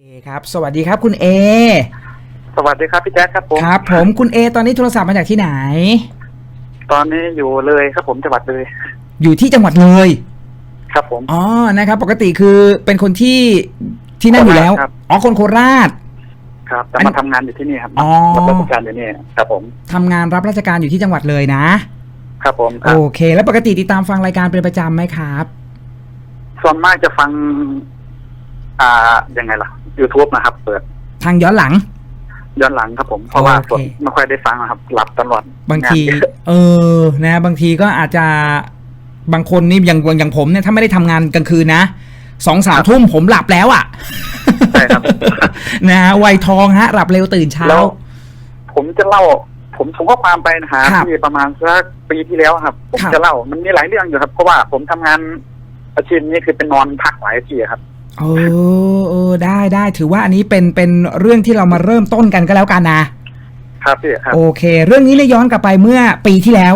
เอครับสวัสดีครับคุณเอสวัสดีครับพี่แจ๊คครับผมครับ ผมคุณเอตอนนี้โทรศัพท์มาจากที่ไหน ตอนนี้อยู่เลยครับผมจังหวัดเลย อยู่ที่จังหวัดเลย ครับผม อ๋อนะครับ ปกติคือเป็นคนที่ที่นั่นอยู่แล้วโคราชครับ อ๋อคนโคราช ครับแต่อันมาทำงานอยู่ที่นี่ครับอ๋อมารับราชการอยู่นี่ครับผมทำงานรับราชการอยู่ที่จังหวัดเลยนะครับผมคโอรับเค แล้วปกติติดตามฟังรายการเป็นประจำไหมครับ ส่วนมากจะฟัง อ่ายังไงล่ะ YouTube นะครับ เปิดทางย้อนหลัง ย้อนหลังครับผมเพราะว่าโอเคผมไม่ค่อยได้ฟังนะครับหลับตลอดบางทีนเยอะเออ นะ บางทีก็อาจจะบางคนนี่อย่างอย่างผมเนี่ยถ้าไม่ได้ทำงานกลางคืนนะสองสามทุ่มผมหลับแล้วอะใช่ครับนะฮะวัยทองฮะ หลับเร็วตื่นเช้าแล้วผมจะเล่า ผมส่งข้อความไปหาครับที่ประมาณสักปีที่แล้วครับ ผมครับจะเล่ามันมีหลายเรื่องอยู่ครับ เพราะว่าผมทำงานอาชีพนี้คือเป็นนอนพักหลายที่ครับ เออเออได้ได้ถือว่าอันนี้เป็นเป็นเรื่องที่เรามาเริ่มต้นกันก็แล้วกันนะ ครับพี่ครับ โอเค เรื่องนี้เนี่ยย้อนกลับไปเมื่อปีที่แล้ว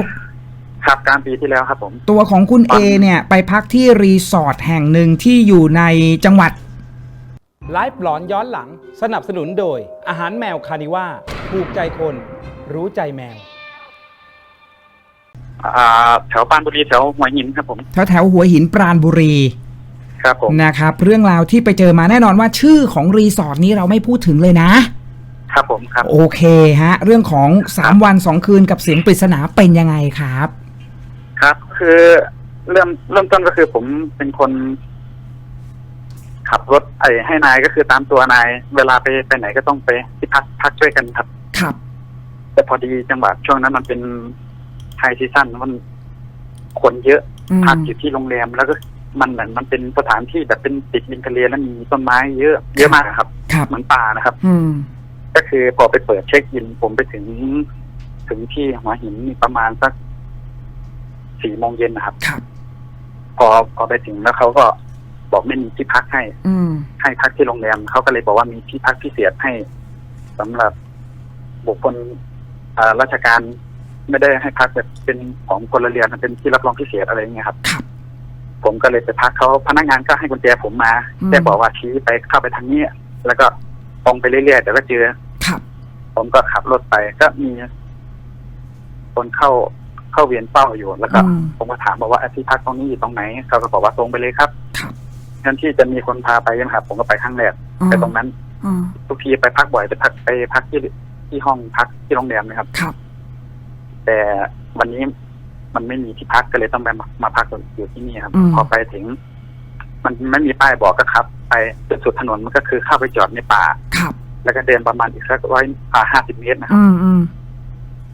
ครับกลารปีที่แล้วครับผม ตัวของคุณตเออนเนี่ย ไปพักที่รีสอร์ทแห่งหนึ่งที่อยู่ในจังหวัด ไลฟ์หลอนย้อนหลัง สนับสนุนโดย อาหารแมวคานิว่าถูกใจคน รู้ใจแมว อ่า แถวปรานบุรีแถวหัวหินครับผม แถวแถวหัวหินปราณบุรี ครับผมนะครับ เรื่องราวที่ไปเจอมาแน่นอนว่าชื่อของรีสอร์ทนี้เราไม่พูดถึงเลยนะ ครับผมครับ โอเคฮะ เรื่องของ3วัน2คืนกับเสียงปริศนาเป็นยังไงครับ ครับ คือเริ่มเริ่มต้นก็คือผมเป็นคน ขับรถไอ้ให้นายก็คือตามตัวนาย เวลาไปไปไหนก็ต้องไปที่พักพักช่วยกันครับ ครับ แต่พอดีจังหวะช่วงนั้นมันเป็นไฮซีซั่นมันคนเยอะอืม พักอยู่ที่โรงแรมแล้วก็ มันเหมือนมันเป็นสถานที่แบบเป็นติดริมทะเลแล้วมีต้นไม้เยอะเยอะมากครับ ครับ เหมือนป่านะครับ อืม ก็คือพอไปเปิดเช็คอิน ผมไปถึง ถึงที่หัวหินนี่ประมาณสักสี่โมงเย็นนะครับ ครับ พอพอไปถึงแล้วเขาก็บอกไม่มีที่พักให้ อืม ให้พักที่โรงแรมเขาก็เลยบอกว่ามีที่พักพิเศษให้สำหรับบุคคลอ่าราชการไม่ได้ให้พักแบบเป็นของพลเรือนเป็นที่รับรองพิเศษอะไรอย่างเงี้ยครับ ครับ ผมก็เลยไปพักเขาพนักงานก็ให้กุญแจผมมาอืมแต่บอกว่าชี้ไปเข้าไปทางนี้ แล้วก็ตรงไปเรื่อยๆเดี๋ยวก็เจอ ครับ ผมก็ขับรถไปก็มีคนเข้าเข้าเวียนเป้าอยู่แล้วก็ อืม ผมก็ถามบอกว่าอะที่พักตรงนี้อยู่ตรงไหนเขาก็บอกว่าตรงไปเลยครับครับงั้นที่จะมีคนพาไปยังครับผมก็ไปครั้งแรกไปตรงนั้นอืมทุกทีไปพักบ่อยไปพักไปพักที่ที่ห้องพักที่โรงแรมนะครับ ครับ แต่วันนี้ มันไม่มีที่พักก็เลยต้องไปมามาพักอยู่ที่นี่ครับอืม พอไปถึง มันไม่มีป้ายบอกก็ครับ ไปจนสุดถนนมันก็คือเข้าไปจอดในป่า ครับ แล้วก็เดินประมาณอีกสักร้อยอ่าห้าสิบเมตรนะครับ อืมอืม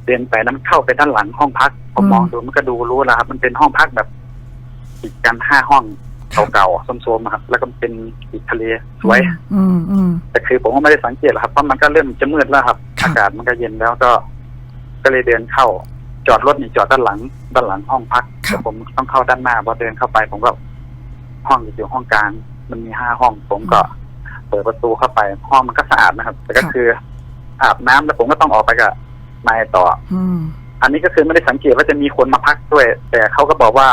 เดินไปแล้วมันเข้าไปด้านหลังห้องพัก ผมอืม มองดูมันก็ดูรู้แล้วครับ มันเป็นห้องพักแบบติดกันห้าห้องเก่าๆโซมๆอะครับ แล้วก็เป็นติดทะเลสวย อืมอืม แต่คือผมก็ไม่ได้สังเกตหรอกครับเพราะมันก็เริ่มจะมืดแล้วครับ ครับ อากาศมันก็เย็นแล้วก็ ก็เลยเดินเข้า จอดรถนี่จอดด้านหลัง ด้านหลังห้องพักครัแต่บผมต้องเข้าด้านหน้าพอเดินเข้าไป ผมก็ ห้องอยู่ห้องกลาง มันมีห้าห้อง ผมก็ เปิดประตูเข้าไป ห้องมันก็สะอาดนะครับ แต่ก็คือ อาบน้ำแล้วผมก็ต้องออกไปกับนายต่อ อืม อันนี้ก็คือไม่ได้สังเกตว่าจะมีคนมาพักด้วย แต่เขาก็บอกว่า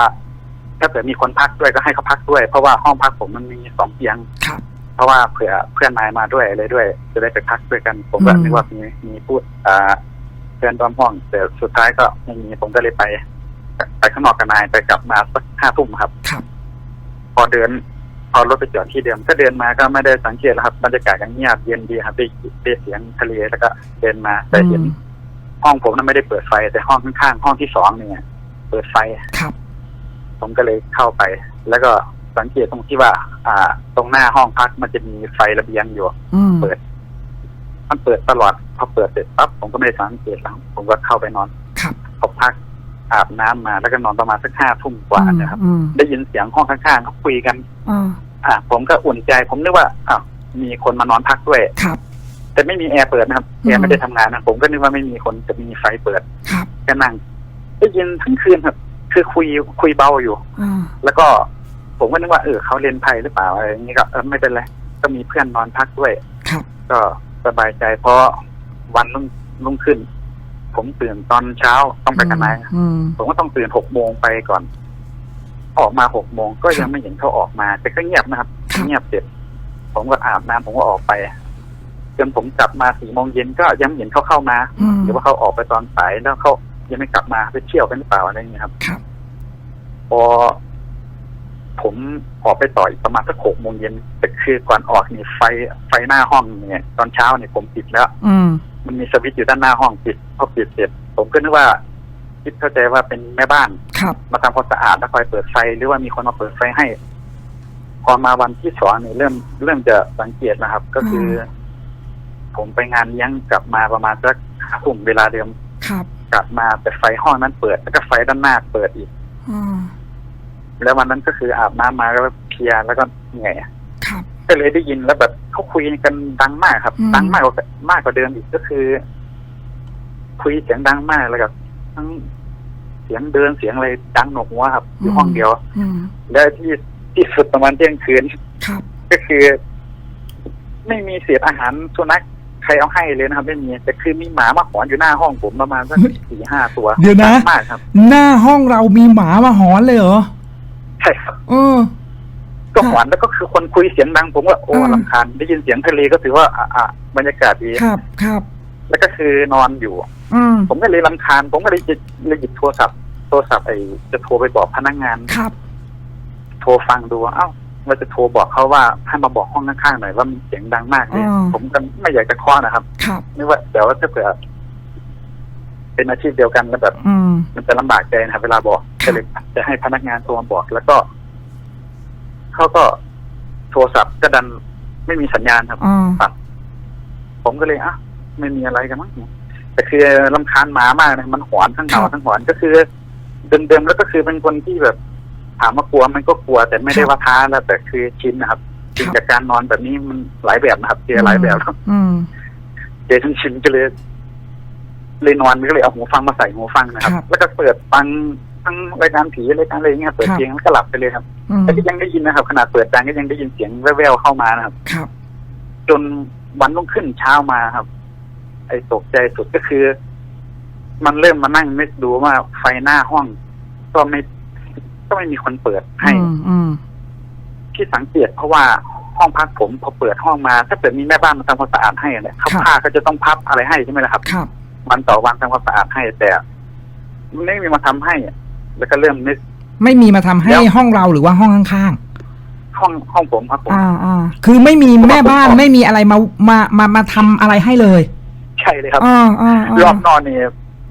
ถ้าเกิดมีคนพักด้วยก็ให้เขาพักด้วย เพราะว่าห้องพักผมมันมีสองเตียง ครับ เพราะว่าเผื่อเพื่อนนายมาด้วยอะไรด้วย จะได้ไปพักด้วยกัน ผมก็อืม นึกว่ามีมีพูดอ่าเพื่อนร่วมห้องแต่สุดท้ายก็ไม่มีผมก็เลยไป ไปข้างนอกกับนายไปกลับมาสักห้าทุ่มครับ ครับ พอเดินพอรถไปจอดที่เดิมก็เดินมาก็ไม่ได้สังเกตแล้วครับบรรยากาศยังเงียบเย็นดีครับได้ได้เสียงทะเลแล้วก็เดินมาแต่เห็นอืมห้องผมนั้นไม่ได้เปิดไฟ แต่ห้องข้างๆห้องที่สองเนี่ย เปิดไฟครับ ผมก็เลยเข้าไป แล้วก็สังเกตตรงที่ว่า อ่า ตรงหน้าห้องพักมันจะมีไฟระเบียงอยู่อืมเปิด มันเปิดตลอดพอเปิดเสร็จปั๊บผมก็ไม่ได้สังเกตแล้วผมก็เข้าไปนอนครับพอพักอาบน้ำมาแล้วก็นอนประมาณสักห้าทุ่มกว่าเนะครับอืมได้ยินเสียงห้องข้างๆเขาคุยกันอืมอ่า ผมก็อุ่นใจ ผมนึกว่าอ้าวมีคนมานอนพักด้วยครับแต่ไม่มีแอร์เปิดนะครับอืมแอร์ไม่ได้ทำงานนะผมก็นึกว่าไม่มีคนจะมีไฟเปิดครับก็นั่งได้ยินทั้งคืนครับ คือคุยคุยเบาอยู่อืมแล้วก็ผมก็นึกว่าเออเขาเล่นไพ่หรือเปล่าอะไรอย่างนี้ก็เออไม่เป็นไรก็มีเพื่อนนอนพักด้วยครับก็ สบายใจ เพราะวันรุ่งรุ่งขึ้น ผมตื่นตอนเช้าต้องไปกับนายอืมผมก็ต้องตื่นหกโมงไปก่อน ออกมาหกโมงก็ยังไม่เห็นเขาออกมาแต่ก็เงียบนะครับครับเงียบเสร็จ ผมก็อาบน้ำผมก็ออกไป จนผมกลับมาสี่โมงเย็นก็ยังไม่เห็นเขาเข้ามา อืม หรือว่าเขาออกไปตอนสายแล้วเขายังไม่กลับมาไปเที่ยวกันหรือเปล่าอะไรอย่างเงี้ยครับ ครับ พอผมออกไปต่ออีกประมาณสักหกโมงเย็นแต่ คือก่อนออกนี่ไฟไฟหน้าห้องเนี่ย ตอนเช้าเนี่ยผมปิดแล้ว อืม มันมีสวิตช์อยู่ด้านหน้าห้องปิดพอปิดเสร็จ ผมก็นึกว่า คิดเข้าใจว่าเป็นแม่บ้าน ครับ มาทำความสะอาดแล้วคอยเปิดไฟหรือว่ามีคนมาเปิดไฟให้ พอมาวันที่สองนี่เริ่มเริ่มจะสังเกตนะครับ ก็คืออผมไปงานเลี้ยงกลับมาประมาณสักห้าทุ่มเวลาเดิม ครับ กลับมาแต่ไฟห้องนั้นเปิด แล้วก็ไฟด้านหน้าเปิดอีก อืม แล้ววันนั้นก็คืออาบน้ำมาก็เพลียแล้วก็เหนื่อย ครับ ก็เลยได้ยินแล้วแบบเขาคุยกันดังมากครับอืมดังมากกว่ามากกว่าเดิมอีกก็คือ คุยเสียงดังมากแล้วกับทั้งเสียงเดินเสียงอะไรดังหนวกหัวครับอยู่ห้องเดียวอืมแล้วที่ที่สุดประมาณเที่ยงคืนครับก็คือ ไม่มีเศษอาหารสุนัขใครเอาให้เลยนะครับไม่มีแต่คือมีหมามาหอนอยู่หน้าห้องผมประมาณสักสี่ห้าตัวเดี๋ยวนะมากครับ หน้าห้องเรามีหมามาหอนเลยเหรอใช่ครับเออ ก็หอนแล้วก็คือคนคุยเสียงดัง ผมว่าโอ้อ่าลำคาญได้ยินเสียงทะเลก็ถือว่าอะอะบรรยากาศดีครับครับ แล้วก็คือนอนอยู่อืมผมก็เลยรำคาญ ผมก็เลยหยิบเลยหยิบโทรศัพท์โทรศัพท์ไอ้จะโทรไปบอกพนักงานครับ โทรฟังดูว่าเอ้าว่าจะโทรบอกเขาว่าให้มาบอกห้องข้างๆหน่อยว่ามีเสียงดังมากเลยอ่าผมก็ไม่อยากจะเคาะนะครับครับไม่ว่าแต่ว่าถ้าเผื่อเป็นอาชีพเดียวกันแล้วแบบอืมมันจะลำบากใจนะครับเวลาบอกครับก็เลยจะให้พนักงานโทรมาบอก แล้วก็ เขาก็โทรศัพท์ก็ดันไม่มีสัญญาณครับอ่าผมก็เลยอะไม่มีอะไรกันมั้งแต่คือลำคาญหมามากนะมันหอนทั้งเห่าครับทั้งหอนก็คือเดิมๆแล้วก็คือเป็นคนที่แบบถามว่ากลัวมันก็กลัว แต่ไม่ได้ว่าท้าแล้วแต่คือชินนะครับชินครับจากการนอนแบบนี้มันหลายแบบนะครับเจอหลายแบบครับอืมเจอทั้งชินก็เลยเลยนอนก็เลยเอาหูฟังมาใส่หูฟังนะครับครับแล้วก็เปิดฟัง ทั้งรายการผีรายการอะไรอย่างเงี้ยเปิดครับเพลงแล้วก็หลับไปเลยครับอืมแต่ก็ยังได้ยินนะครับ ขนาดเปิดดังก็ยังได้ยินเสียงแว่วๆเข้ามานะครับครับ จนวันรุ่งขึ้นเช้ามาครับ ไอ้ตกใจสุดก็คือ มันเริ่มมานั่งนึกดูว่าไฟหน้าห้อง ก็ไม่ก็ไม่มีคนเปิดให้อืมอืมที่สังเกตเพราะว่าห้องพักผมพอเปิดห้องมา ถ้าเกิดมีแม่บ้านมาทำความสะอาดให้เนี่ยเขาครับผ้าก็จะต้องพับอะไรให้ใช่ไหมล่ะครับครับ วันต่อวันทำความสะอาดให้แต่ไม่มีมาทำให้ แล้วก็เริ่มนึก ไม่มีมาทำให้แล้ว ห้องเราหรือว่าห้องข้างห้องห้องผมครับผม ๆอ่าอ่าคือไม่มีแม่บ้านไม่มีอะไรมามามามาทำอะไรให้เลยใช่เลยครับ อ่าอ่ารอบนอนนี่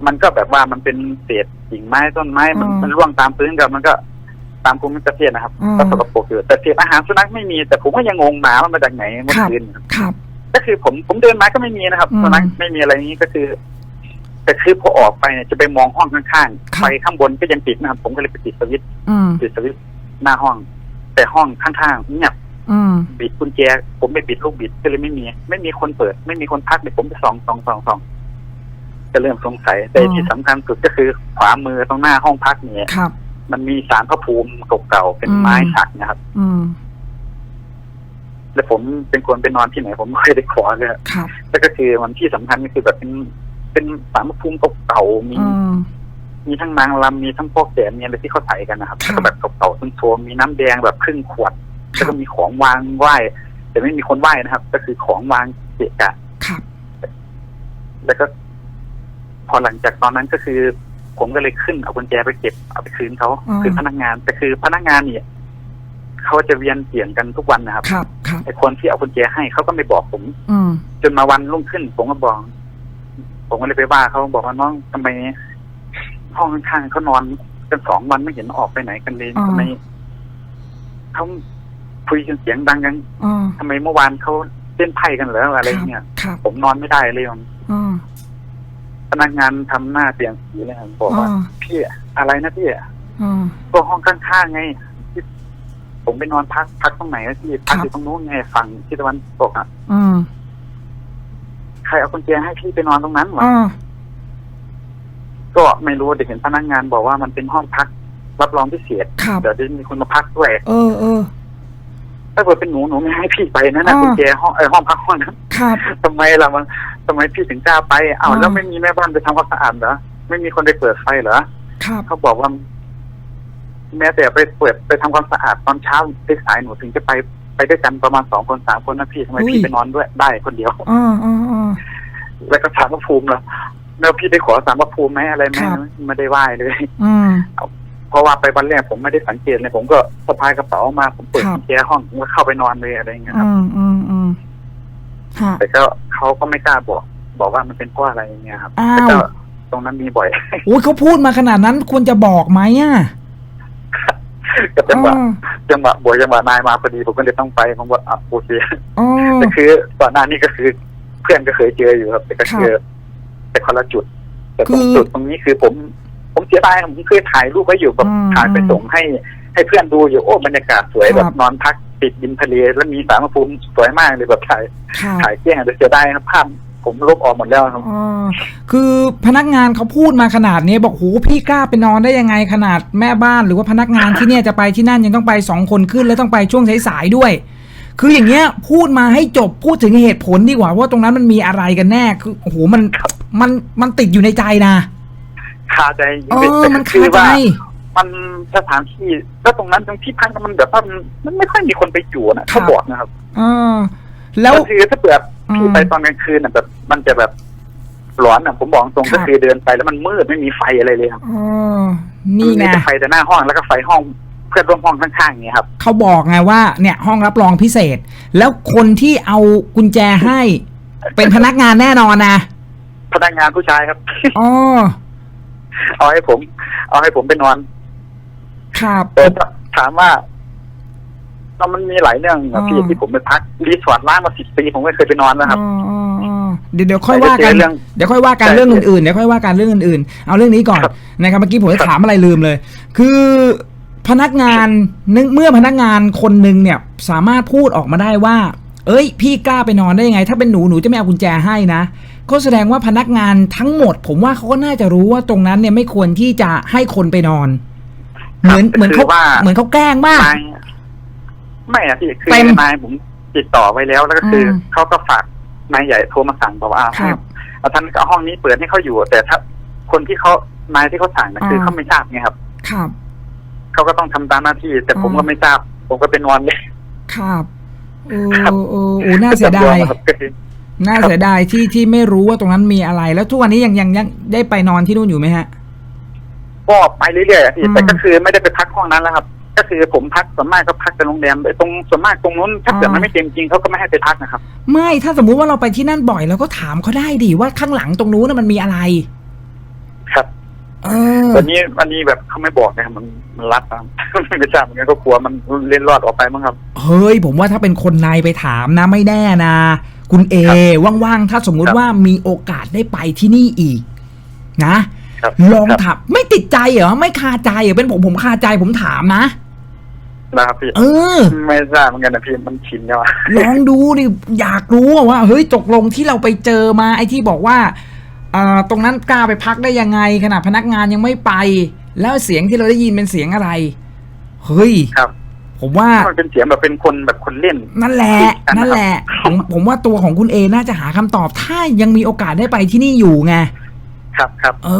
มันก็แบบว่ามันเป็นเศษกิ่งไม้ต้นไม้มันอ่ามัมันร่วงตามพื้นกับมันก็ตามภูมิประเทศนะครับอ่าก็สกปรกอยู่แต่เศษอาหารสุนัขไม่มีแต่ผมก็ยังงงหมามันมาจากไหนเมื่อครับ คืนครับ ก็คือผมผมเดินมาก็ไม่มีนะครับอืม สุนัขไม่มีอะไรนี้ก็คือ แต่คือพอออกไปเนี่ยจะไปมองห้องข้างครัๆบไฟข้างบนก็ยังติดนะครับผมก็เลยไปติดสวิตช์อืมติดสวิตช์หน้าห้อง แต่ห้องข้างๆเงียบอืม บิดกุญแจผมไปบิดลูกบิดก็เลยไม่มี ไม่มีคนเปิด ไม่มีคนพักเลยผมไปส่องส่องส่องส่องก็เริ่มสงสัยแต่อ๋อ ที่สำคัญสุดก็คือขวามือตรงหน้าห้องพักเนี่ย ครับ มันมีสารพระภูมิเก่าๆเป็นอืมไม้สักนะครับ อืม แล้วผมเป็นคนไปนอนที่ไหน ผมไม่เคยได้ขอเลยครับ แล้วก็คือมันที่สำคัญก็คือแบบเป็น เป็นสารพระภูมิเก่าๆมีอืมมีทั้งนางรำมีทั้งพวกแกนมีอะไรที่เขาใส่กันนะครับครับแล้วก็แบบเก่าๆโซมๆมีน้ำแดงแบบครึ่งขวดคแล้วรัก็บมีของวางไหว้แต่ไม่มีคนไหว้นะครับ ก็คือของวางเกะกะครับแล้วก็ พอหลังจากตอนนั้นก็คือ ผมก็เลยขึ้นเอากุญแจไปเก็บเอาไปคืนเขาอืมคืนพนักงานแต่คือพนักงานเนี่ยเขาจะเวียนเปลี่ยนกันทุกวันนะครับครับครับไอ้คนที่เอากุญแจให้เขาก็ไม่บอกผมอืมจนมาวันรุ่งขึ้น ผมก็บอก ผมก็เลยไปว่าเขาบอกว่าน้องทำไม ห้องข้างๆเขานอนกันสองวันไม่เห็นออกไปไหนกันเลยอ่าทำไมเขาคุยกันเสียงดังกันอ่าทำไมเมื่อวานเขาเล่นไพ่กันเหรออะไรเงี้ยครับผมนอนไม่ได้เลยอ่าพนักงานทำหน้าเปลี่ยนสีเลยครับบอกว่าอ่าพี่อะไรนะพี่อ่าก็ห้องข้างๆไงที่ผมไปนอนพักพักตรงไหนนะพี่พักครับอยู่ตรงนู้นไงฝั่งที่ตะวันตกอะอืมใค รเอากุญแจให้พี่ไปนอนตรงนั้นวะอ่าก็ไม่รู้แต่เห็นพนักงานบอกว่ามันเป็นห้องพัก รับรองพิเศษครับ เดี๋ยวจะมีคนมาพักด้วย เออเออ ถ้าเกิดเป็นหนูหนูไม่ให้พี่ไปนะนะอ่า กุญแจห้องเออห้องพักห้องนั้นครับ ทำไมล่ะมันทำไมพี่ถึงกล้าไปอ้าวอ่า แล้วไม่มีแม่บ้านไปทำความสะอาดเหรอไม่มีคนไปเปิดไฟเหรอครับ เขาบอกว่า แม้แต่ไปเปิดไปทำความสะอาดตอนเช้าสายๆหนูถึงจะไป ไปด้วยกันประมาณสองคนสามคนนะพี่ทำไมอุ้ยพี่ไปนอนด้วยได้คนเดียวอ๋ออ๋ออ๋อแล้วก็สารพระภูมิแล้วแล้วพี่ได้ขอสารพระภูมิไหมอะไรไหมครับไม่ได้ไหว้เลยอืมเพราะว่าไปวันแรกผมไม่ได้สังเกตเลยผมก็สะพายกระเป๋ามาผมเปิดครับกุญแจห้องผมก็เข้าไปนอนเลยอะไรอย่างเงี้ยคอืรับมอืมอืมค่ะแต่ก็เขาก็ไม่กล้าบอก บอกว่ามันเป็นเพราะอะไรอย่างเงี้ยครับอ้าวแต่ก็ตรงนั้นมีบ่อยโอ้ยเขาพูดมาขนาดนั้นควรจะบอกไหมอะก็จังหวะอ๋อ จังหวะบวยจังหวะนายมาพอดีผมก็เลยต้องไปผมว่าอะโอเคอ๋อแต่คือก่อนหน้านี้ก็คือ เพื่อนก็เคยเจออยู่ครับ แต่ก็คือแต่คนละจุด แต่ตรงคือจุดตรงนี้คือผม ผมเสียดายผมเคยถ่ายรูปไว้อยู่แบบอืมถ่ายไปส่งให้ ให้เพื่อนดูอยู่โอ้บรรยากาศสวยครับแบบนอนพักติดริมทะเลแล้วมีสารพระภูมิสวยมากเลยแบบถ่ายค่ะถ่ายเกลี้ยงแต่เสียดายครับภาพ ผมลบออกหมดแล้วครับอ๋อคือพนักงานเขาพูดมาขนาดนี้บอกโหพี่กล้าไปนอนได้ยังไงขนาดแม่บ้านหรือว่าพนักงานที่เนี่ยจะไปที่นั่นยังต้องไปสองคนขึ้นแล้วต้องไปช่วงสายๆด้วย คืออย่างเงี้ยพูดมาให้จบพูดถึงเหตุผลดีกว่าว่าตรงนั้นมันมีอะไรกันแน่คือโอ้โหมันมันมันติดอยู่ในใจนะคาใจจริงเอๆอแต่มันคืคาอใจว่ามันสถานที่แล้วตรงนั้นตรงที่พักมันแบบว่ามันมันไม่ค่อยมีคนไปอยู่นะเขาบอกนะครับเออแล้วก็คือถ้าเปิด อืมพี่ไปตอนกลางคืนน่ะแบบมันจะแบบร้อนอะผมบอกตรงครัก็บคือเดินไปแล้วมันมืดไม่มีไฟอะไรเลยครับเออนี่ไงมีแต่ไฟแต่หน้าห้องแล้วก็ไฟห้องเพื่อนร่วมห้องข้างๆอย่างเงี้ยครับเขาบอกไงว่าเนี่ยห้องรับรองพิเศษ แล้วคนที่เอากุญแจให้เป็นพนักงานแน่นอนนะพนักงานผู้ชายครับอ๋อเอาให้ผม เอาให้ผมไปนอน ครับแต่ถามว่า แล้วมันมีหลายเรื่องอะพี่อ่าที่ผมไปพักรีสอร์ทล้างมาสิบปีผมไม่เคยไปนอนนะครับอ๋ออ๋ออ๋อเดี๋ยวเดี๋ยวค่อยว่ากันเรื่องเดี๋ยวค่อยว่ากันใช่เรื่องอื่นๆเดี๋ยวค่อยว่ากันเรื่องอื่นๆ เอาเรื่องนี้ก่อนครับนะครับเมื่อกี้ผมจะครับถามอะไรลืมเลย คือพนักงานนึกเมื่อพนักงานคนหนึ่งเนี่ยสามารถพูดออกมาได้ว่า เอ้ย พี่กล้าไปนอนได้ยังไง ถ้าเป็นหนูหนูจะไม่เอากุญแจให้นะก็แสดงว่าพนักงานทั้งหมด ผมว่าเขาก็น่าจะรู้ว่าตรงนั้นเนี่ยไม่ควรที่จะให้คนไปนอน เหมือนเหมือนเขาคือว่าเหมือนเขาแกล้งบ้างนาย ไม่อะพี่คือเต็มนายผมติดต่อไว้แล้วแล้วก็คืออม เขาก็ฝากนายใหญ่โทรมาสั่งบอกว่าครับ เอาท่านก็เอาห้องนี้เปิดให้เขาอยู่ แต่ถ้าคนที่เขานายที่เขาสั่งนะคืออ่าเขาไม่ทราบไงครับครับ เขาก็ต้องทำตามหน้าที่ แต่ผมอ่าก็ไม่ทราบ ผมก็ไปนอนเลย ครับโอ้ครับ โอ้โอ้น่าเสียดาย ครับก็คือ น่าเสียดายที่ที่ไม่รู้ว่าตรงนั้นมีอะไร แล้วทุกวันนี้ยังยังยังได้ไปนอนที่นู่นอยู่ไหมฮะ ก็ไปเรื่อยๆอะพี่อืม แต่ก็คือไม่ได้ไปพักห้องนั้นแล้วครับ ก็คือผมพักส่วนมากก็พักแต่โรงแรมตรงส่วนมากตรงนู้นถ้าเกิดมันไม่เต็มจริงเขาก็ไม่ให้ไปพักนะครับ ไม่ถ้าสมมุติว่าเราไปที่นั่นบ่อยเราก็ถามเขาได้ดิว่าข้างหลังตรงนู้นนะมันมีอะไร ครับเออวันนี้วันนี้แบบเขาไม่บอกนะครับมันมันรัดนะไม่ทราบเหมือนกันก็กลัวมันเล่นรอดออกไปมั้งครับเฮ้ยผมว่าถ้าเป็นคนในไปถามนะไม่แน่นะ คุณเอครับว่างๆถ้าสมมุติครับว่ามีโอกาสได้ไปที่นี่อีก นะครับลองครับถามไม่ติดใจเหรอไม่คาใจเหรอเป็นผมผมคาใจผมถามนะ นะครับพี่ เออ ไม่ทราบเหมือนกันนะพี่มันชินแล้วอะลองดูดิอยากรู้อะว่า เฮ้ยตกลงที่เราไปเจอมาไอ้ที่บอกว่าเอ่อตรงนั้นกล้าไปพักได้ยังไงขณะพนักงานยังไม่ไป แล้วเสียงที่เราได้ยินเป็นเสียงอะไร เฮ้ย ครับผมว่า มันเป็นเสียงแบบเป็นคนแบบคนเล่น นั่นแหละ นั่นแหละ ผมผมว่าตัวของคุณเอน่าจะหาคำตอบ ถ้ายังมีโอกาสได้ไปที่นี่อยู่ไง ครับครับ เอ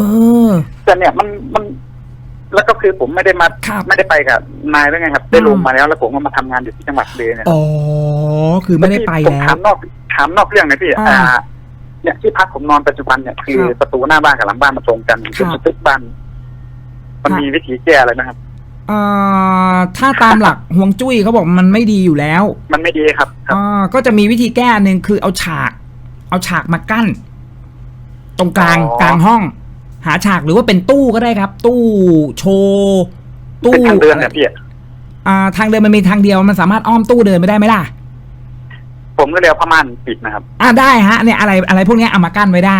อ แต่เนี่ยมันมัน แล้วก็คือผมไม่ได้มาครับ ไม่ได้ไปกับนายด้วยไงครับได้ลงมาแล้ว แล้วผมก็มาทำงานอยู่ที่จังหวัดเลยเนี่ยอ๋อ คือไม่ได้ไปผมแล้ถาวมนอกถามนอกเรื่องนะพี่อ่าอ่าเนี่ยที่พักผมนอนปัจจุบันเนี่ยคือครับประตูหน้าบ้านกับหลังบ้านมาตรงกันครัเป็นบสตึกบ้านมันครับมีวิธีแก้อะไรนะครับเอ่อถ้าตามหลัก ห่วงจุ้ยเขาบอกมันไม่ดีอยู่แล้วมันไม่ดีครับครับ อ่าก็จะมีวิธีแก้อันหนึ่งคือเอาฉาก เอาฉากมากั้น ตรงกลางอ๋อ กลางห้อง หาฉากหรือว่าเป็นตู้ก็ได้ครับ ตู้โชว์ตู้เป็นทางเดินเนี่ยพี่อ่า ทางเดินมันมีทางเดียวมันสามารถอ้อมตู้เดินไปได้ไหมล่ะ ผมก็เลยเอาผ้าม่านปิดนะครับ อ่าได้ฮะเนี่ยอะไรอะไรพวกเนี้ยเอามากั้นไว้ได้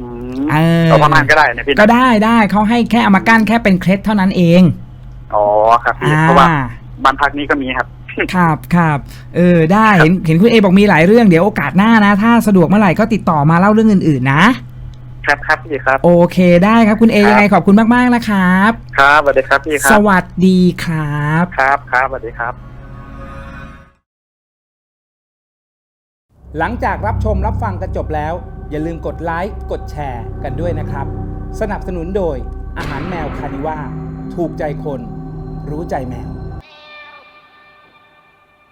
อืมเออเอาผ้าม่านก็ได้นะพี่นะก็ได้ได้เขาให้แค่เอามากั้นแค่เป็นเคล็ดเท่านั้นเอง อ๋อครับพี่อ่าเพราะว่าบ้านพักนี้ก็มีครับ ครับครับเออได้ครับเห็นเห็นคุณเอบอกมีหลายเรื่องเดี๋ยวโอกาสหน้านะ ถ้าสะดวกเมื่อไหร่ก็ติดต่อมาเล่าเรื่องอื่น ๆ นะ ครับครับพี่ครับ โอเคได้ครับคุณเอครับ ยังไงขอบคุณมากๆนะครับ ครับสวัสดีครับพี่คสรับวัสดีครับ ครับครับสวัสดีครับ หลังจากรับชมรับฟังกันจบแล้ว อย่าลืมกดไลค์กดแชร์กันด้วยนะครับ สนับสนุนโดยอาหารแมวคานิว่า ถูกใจคน รู้ใจแมว